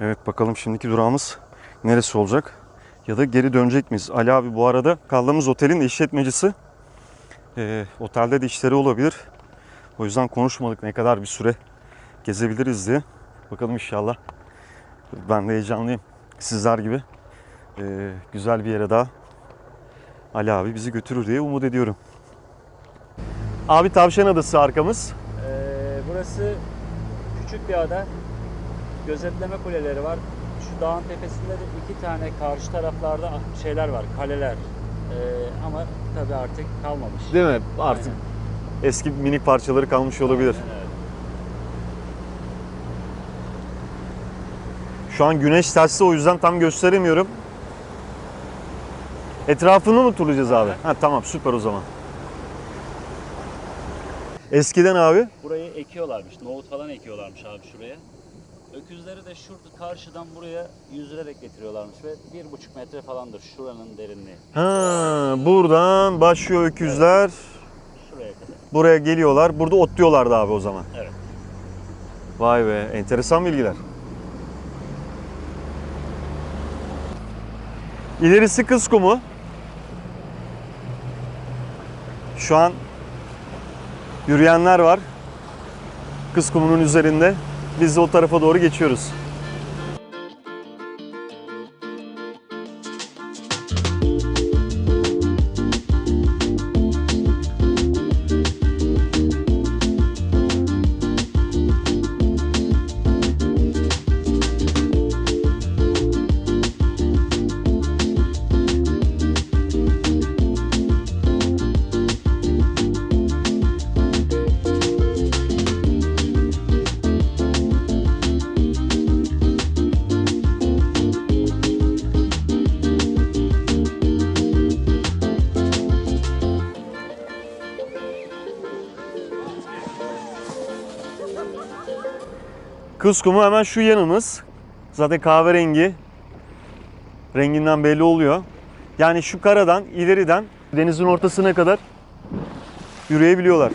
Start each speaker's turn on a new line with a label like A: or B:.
A: Evet bakalım şimdiki durağımız neresi olacak? Ya da geri dönecek miyiz? Ali abi bu arada kaldığımız otelin işletmecisi. Ee, otelde de işleri olabilir. O yüzden konuşmadık ne kadar bir süre gezebiliriz diye. Bakalım inşallah. Ben de heyecanlıyım. Sizler gibi. Ee, güzel bir yere daha Ali abi bizi götürür diye umut ediyorum. Abi Tavşan Adası arkamız.
B: Ee, burası küçük bir ada. Gözetleme kuleleri var. Şu dağın tepesinde de iki tane karşı taraflarda şeyler var, kaleler. Ee, ama tabii artık kalmamış.
A: Değil mi? Artık
B: Aynen.
A: eski minik parçaları kalmış olabilir.
B: Evet.
A: Şu an güneş tersi o yüzden tam gösteremiyorum. Etrafını mı turlayacağız abi? Ha tamam süper o zaman. Eskiden abi
B: Burayı ekiyorlarmış, nohut falan ekiyorlarmış abi şuraya. Öküzleri de şurada karşıdan buraya yüzülerek getiriyorlarmış ve bir buçuk metre falandır şuranın derinliği.
A: ha buradan başlıyor öküzler.
B: Şuraya kadar.
A: Buraya geliyorlar. Burada otluyorlardı abi o zaman.
B: Evet.
A: Vay be enteresan bilgiler. İlerisi kız kumu. Şu an yürüyenler var. Kız kumunun üzerinde. Biz de o tarafa doğru geçiyoruz. Kız hemen şu yanımız. Zaten kahverengi. Renginden belli oluyor. Yani şu karadan ileriden denizin ortasına kadar yürüyebiliyorlar.